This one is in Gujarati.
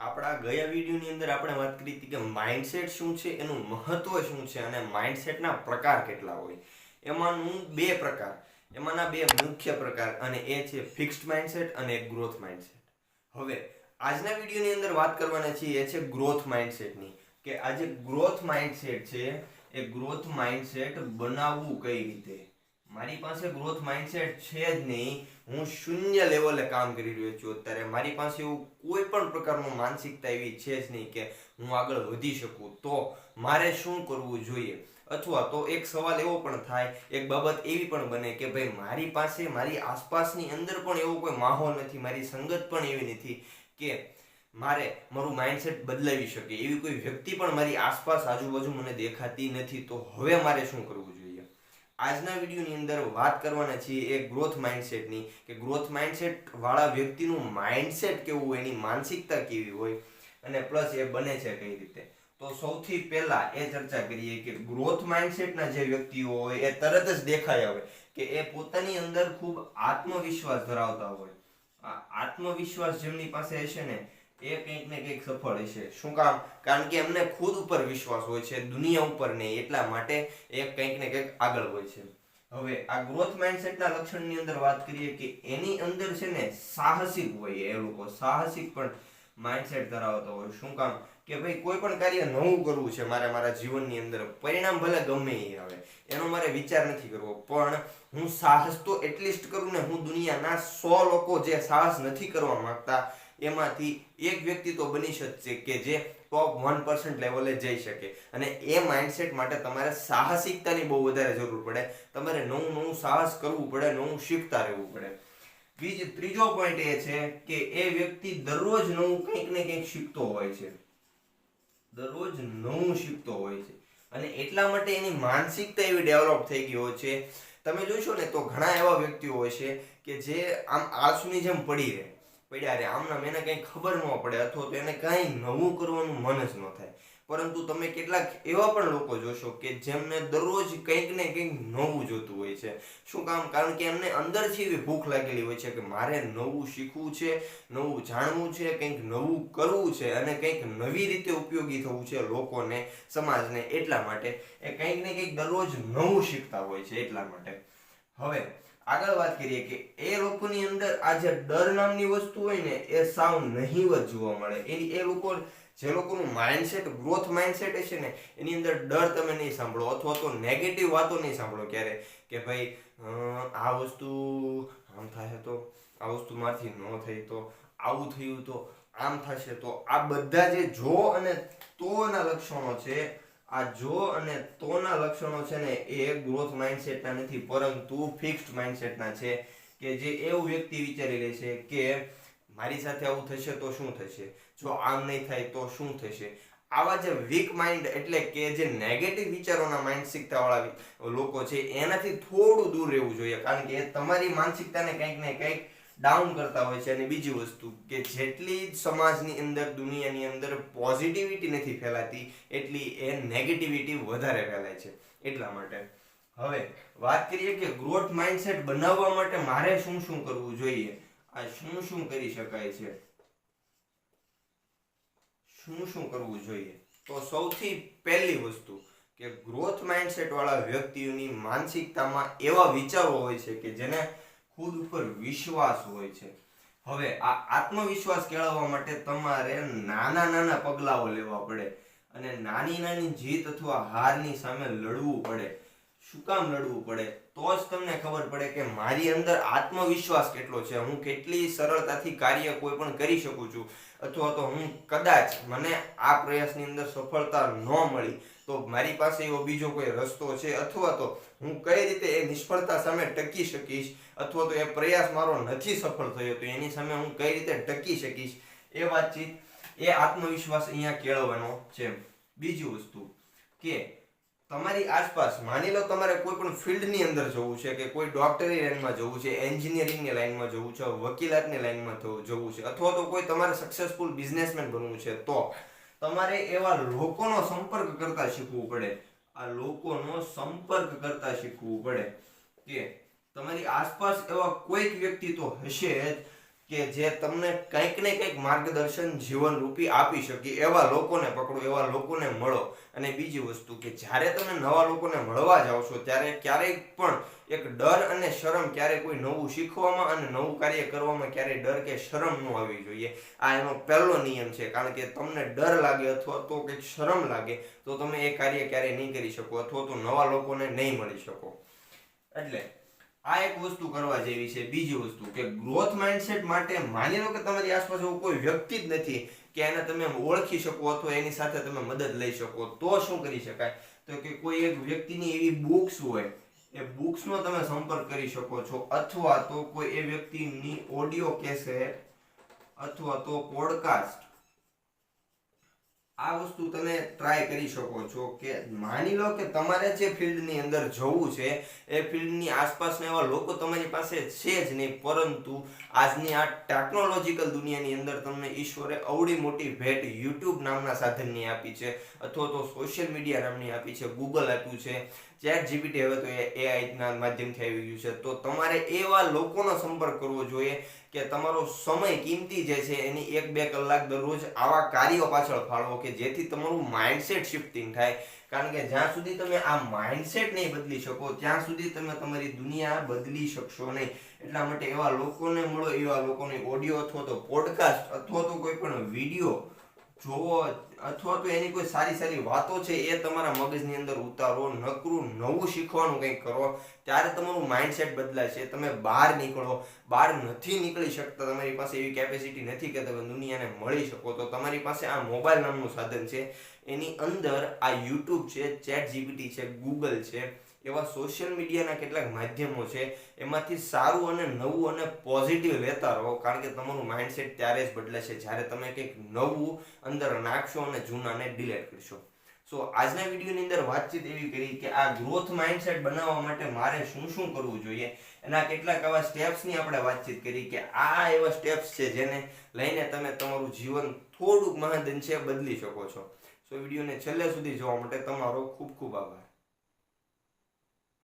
આપણા ગયા વિડીયોની અંદર આપણે વાત કરી હતી કે માઇન્ડસેટ શું છે, એનું મહત્વ શું છે અને માઇન્ડસેટના પ્રકાર કેટલા હોય. એમાંનું બે પ્રકાર, એમાંના બે મુખ્ય પ્રકાર અને એ છે ફિક્સ્ડ માઇન્ડસેટ અને ગ્રોથ માઇન્ડસેટ હવે, આજના વિડીયોની અંદર વાત કરવાના છીએ એ છે ગ્રોથ માઇન્ડસેટની કે આ જે ગ્રોથ માઇન્ડસેટ છે, એ ગ્રોથ માઇન્ડસેટ બનાવવું કઈ રીતે? મારી પાસે ગ્રોથ માઇન્ડસેટ છે જ નહીં. હું શૂન્ય લેવલે કામ કરી રહ્યો છું અત્યારે. મારી પાસે એવું કોઈ પણ પ્રકારનું માનસિકતા એવી છે જ નહીં કે હું આગળ વધી શકું. તો મારે શું કરવું જોઈએ? અથવા તો એક સવાલ એવો પણ થાય, એક બાબત એવી પણ બને કે ભાઈ મારી પાસે, મારી આસપાસની અંદર પણ એવો કોઈ માહોલ નથી, મારી સંગત પણ એવી નથી કે મારે મારું માઇન્ડસેટ બદલાવી શકે. એવી કોઈ વ્યક્તિ પણ મારી આસપાસ આજુબાજુ મને દેખાતી નથી. તો હવે મારે શું કરવું જોઈએ? આજના વિડીયોની અંદર વાત કરવાના છીએ એ ગ્રોથ માઇન્ડસેટની કે ગ્રોથ માઇન્ડસેટ વાળા વ્યક્તિનું માઇન્ડસેટ કેવું હોય એની માનસિકતા કેવી હોય અને પ્લસ એ બને છે કઈ રીતે. તો સૌથી પહેલા એ ચર્ચા કરીએ કે ગ્રોથ માઇન્ડસેટના જે વ્યક્તિઓ હોય એ તરત જ દેખાય આવે કે એ પોતાની અંદર ખૂબ આત્મવિશ્વાસ ધરાવતા હોય. આત્મવિશ્વાસ જેમની પાસે હશે ને એ કંઈક ને કંઈક સફળ હશે. શું કામ? કારણ કે એમને ખુદ ઉપર વિશ્વાસ હોય છે, દુનિયા ઉપર નહીં, એટલા માટે એ કંઈક ને કંઈક આગળ હોય છે. હવે આ ગ્રોથ માઇન્ડસેટના લક્ષણની અંદર વાત કરીએ કે એની અંદર છે ને સાહસિક હોય એ લોકો. સાહસિક પણ માઇન્ડસેટ ધરાવતો હોય. શું કામ? કે ભાઈ, કોઈ પણ કાર્ય નવું કરવું છે મારે મારા જીવનની અંદર, પરિણામ ભલે ગમે એ આવે, એનો મારે વિચાર નથી કરવો. પણ હું સાહસ તો એટલીસ્ટ કરું ને હું દુનિયાના સો લોકો જે સાહસ નથી કરવા માંગતા એમાંથી એક વ્યક્તિ તો બની શકશે કે જે ટોપ વન પર્સન્ટ લેવલે જઈ શકે. અને એ માઇન્ડસેટ માટે તમારે સાહસિકતાની બહુ વધારે જરૂર પડે. તમારે નવું નવું સાહસ કરવું પડે, નવું શીખતા રહેવું પડે. બીજ ત્રીજો પોઈન્ટ એ છે કે એ વ્યક્તિ દરરોજ નવું કંઈક ને કંઈક શીખતો હોય છે. દરરોજ નવું શીખતો હોય છે. અને એટલા માટે એની માનસિકતા એવી ડેવલપ થઈ ગઈ હોય છે. તમે જોશો ને તો ઘણા એવા વ્યક્તિઓ હોય છે કે જે આમ આળસુની જેમ પડી રહે. પડ્યા રે આમનામ એને કંઈ ખબર ન પડે અથવા તો એને કાંઈ નવું કરવાનું મન જ ન થાય. પરંતુ તમે કેટલાક એવા પણ લોકો જોશો કે જેમને દરરોજ કંઈક ને કંઈક નવું જોતું હોય છે. શું કામ? કારણ કે એમને અંદરથી એવી ભૂખ લાગેલી હોય છે કે મારે નવું શીખવું છે, નવું જાણવું છે, કંઈક નવું કરવું છે અને કંઈક નવી રીતે ઉપયોગી થવું છે લોકોને, સમાજને એટલા માટે. એ કંઈક ને કંઈક દરરોજ નવું શીખતા હોય છે એટલા માટે. હવે આગળ વાત કરીએ કે એ લોકોની અંદર આ જે ડર નામની વસ્તુ હોય ને, એ સાવ નહીવત જોવા મળે. એની, એ લોકો, જે લોકોનું માઇન્ડસેટ ગ્રોથ માઇન્ડસેટ હશે ને, એની અંદર ડર તમે નહીં સાંભળો. અથવા તો નેગેટિવ વાતો નહીં સાંભળો ક્યારે. કે ભાઈ આ વસ્તુ આમ થાય તો, આ વસ્તુ મારથી ન થઈ તો, આવું થયું તો, આમ થશે તો, આ બધા જે જો અને તોના લક્ષણો છે આ જો અને તોના લક્ષણો છે ને એ ગ્રોથ માઇન્ડસેટના નથી, પરંતુ ફિક્સ્ડ માઇન્ડસેટના છે કે જે એવું વ્યક્તિ વિચારી લે છે કે મારી સાથે આવું થશે તો શું થશે? જો આમ નહીં થાય તો શું થશે? આવા જે વીક માઇન્ડ એટલે કે જે નેગેટિવ વિચારોના માનસિકતાવાળા લોકો છે, એનાથી થોડું દૂર રહેવું જોઈએ. કારણ કે તમારી માનસિકતાને કંઈક ને કંઈક ડાઉન કરતા હોય છે અને બીજી વસ્તુ કે જેટલી સમાજની અંદર, દુનિયાની અંદર પોઝિટિવિટી નથી ફેલાતી, એટલી એ નેગેટિવિટી વધારે ફેલાય છે. એટલા માટે. હવે વાત કરીએ કે ગ્રોથ માઇન્ડસેટ બનાવવા માટે મારે શું શું કરવું જોઈએ? આ શું શું કરી શકાય છે? શું શું કરવું જોઈએ? તો સૌથી પહેલી વસ્તુ કે ગ્રોથ માઇન્ડસેટ વાળા વ્યક્તિઓની માનસિકતામાં એવા વિચારો હોય છે કે જેને ખુદ ઉપર વિશ્વાસ હોય છે. હવે આ આત્મવિશ્વાસ કેળવવા માટે તમારે નાના નાના પગલાઓ લેવા પડે અને નાની નાની જીત અથવા હારની સામે લડવું પડે. શું કામ લડવું પડે? તો જ તમને ખબર પડે કે મારી અંદર આત્મવિશ્વાસ કેટલો છે. હું કેટલી સરળતાથી કાર્ય કોઈ પણ કરી શકું છું. અથવા તો હું કદાચ મને આ પ્રયાસની અંદર સફળતા ન મળી, તો મારી પાસે એવો બીજો કોઈ રસ્તો છે? અથવા તો હું કઈ રીતે એ નિષ્ફળતા સામે ટકી શકીશ? અથવા તો એ પ્રયાસ મારો નથી સફળ થયો, તો એની સામે હું કઈ રીતે ટકી શકીશ? એ વાતચીત, એ આત્મવિશ્વાસ અહીંયા કેળવવાનો છે. બીજી વસ્તુ કે તમારી આસપાસ માની લો તમારે કોઈ પણ ફિલ્ડની અંદર જવું છે કે કોઈ ડોક્ટરી લાઈનમાં જવું છે એન્જિનિયરિંગની લાઈનમાં જવું છે, વકીલાતની લાઈનમાં જવું છે, અથવા તો કોઈ તમારે સક્સેસફુલ બિઝનેસમેન બનવું છે, તો તમારે એવા લોકોનો સંપર્ક કરતા શીખવું પડે. આ લોકોનો સંપર્ક કરતા શીખવું પડે કે તમારી આસપાસ એવા કોઈક વ્યક્તિ તો હશે જ કે જે તમને કંઈક ને કંઈક માર્ગદર્શન જીવન રૂપી આપી શકે, એવા લોકોને પકડો, એવા લોકોને મળો. અને બીજી વસ્તુ કે જ્યારે તમે નવા લોકોને મળવા જાઓ છો, ત્યારે ક્યારેય પણ એક ડર અને શરમ ક્યારે કોઈ નવું શીખવામાં અને નવું કાર્ય કરવામાં ક્યારેય ડર કે શરમ ન આવવી જોઈએ. આ એનો પહેલો નિયમ છે, કારણ કે તમને ડર લાગે અથવા તો કંઈક શરમ લાગે, તો તમે એ કાર્ય ક્યારેય નહીં કરી શકો અથવા તો નવા લોકોને નહીં મળી શકો. એટલે આ એક વસ્તુ કરવા જેવી છે, બીજી વસ્તુ કે ગ્રોથ માઇન્ડસેટ માટે માની લો કે તમારી આસપાસ એવું કોઈ વ્યક્તિ જ નથી કે એને તમે ઓળખી શકો અથવા એની સાથે તમે મદદ લઈ શકો, તો શું કરી શકાય? તો કે કોઈ એક વ્યક્તિની એવી બુક્સ હોય, એ બુક્સનો તમે સંપર્ક કરી શકો છો અથવા તો કોઈ એ વ્યક્તિની ઓડિયો કેસેટ અથવા તો પોડકાસ્ટ આ વસ્તુ તમે ટ્રાય કરી શકો છો કે માની લો કે તમારે જે ફિલ્ડની અંદર જવું છે, એ ફિલ્ડની આસપાસના એવા લોકો તમારી પાસે છે જ નહીં, પરંતુ આજની આ ટેકનોલોજીકલ દુનિયાની અંદર તમને ઈશ્વરે અવડી મોટી ભેટ યુટ્યુબ નામના સાધનની આપી છે, અથવા તો સોશિયલ મીડિયા નામની આપી છે ગૂગલ આપ્યું છે ચેટ જીપીટી હવે તો એ એઆઈના માધ્યમથી આવી ગયું છે. તો તમારે એવા લોકોનો સંપર્ક કરવો જોઈએ કે તમારો સમય કિંમતી જે છે એની એક બે કલાક દરરોજ આવા કાર્યો પાછળ ફાળવો કે જેથી તમારું માઇન્ડસેટ શિફ્ટિંગ થાય. કારણ કે જ્યાં સુધી તમે આ માઇન્ડસેટ નહીં બદલી શકો, ત્યાં સુધી તમે તમારી દુનિયા બદલી શકશો નહીં. એટલા માટે એવા લોકોને મળો, એવા લોકોની ઓડિયો અથવા તો પોડકાસ્ટ અથવા તો કોઈ પણ વીડિયો જોવો અથવા તો એની કોઈ સારી સારી વાતો છે એ તમારા મગજની અંદર ઉતારો, નકરું નવું શીખવાનું કંઈક કરો, ત્યારે તમારું માઇન્ડસેટ બદલાય છે તમે બહાર નીકળો, બહાર નથી નીકળી શકતા તમારી પાસે એવી કેપેસિટી નથી કે તમે દુનિયાને મળી શકો. તો તમારી પાસે આ મોબાઈલ નામનું સાધન છે. એની અંદર આ યુટ્યુબ છે ચેટ જીપીટી છે ગૂગલ છે એવા સોશિયલ મીડિયાના કેટલાક માધ્યમો છે, એમાંથી સારું અને નવું અને પોઝિટિવ લેતા રહો, કારણ કે તમારું માઇન્ડસેટ ત્યારે જ બદલે છે જ્યારે તમે કંઈક નવું અંદર નાખશો અને જૂનાને ડિલેટ કરશો. સો આજના વિડીયોની અંદર વાતચીત એવી કરી કે આ ગ્રોથ માઇન્ડસેટ બનાવવા માટે મારે શું શું કરવું જોઈએ, એના કેટલાક આવા સ્ટેપ્સની આપણે વાતચીત કરી કે આ એવા સ્ટેપ્સ છે જેને લઈને તમે તમારું જીવન થોડુંક મહદઅંશે બદલી શકો છો. સો વિડીયોને છેલ્લે સુધી જોવા માટે તમારો ખૂબ ખૂબ આભાર.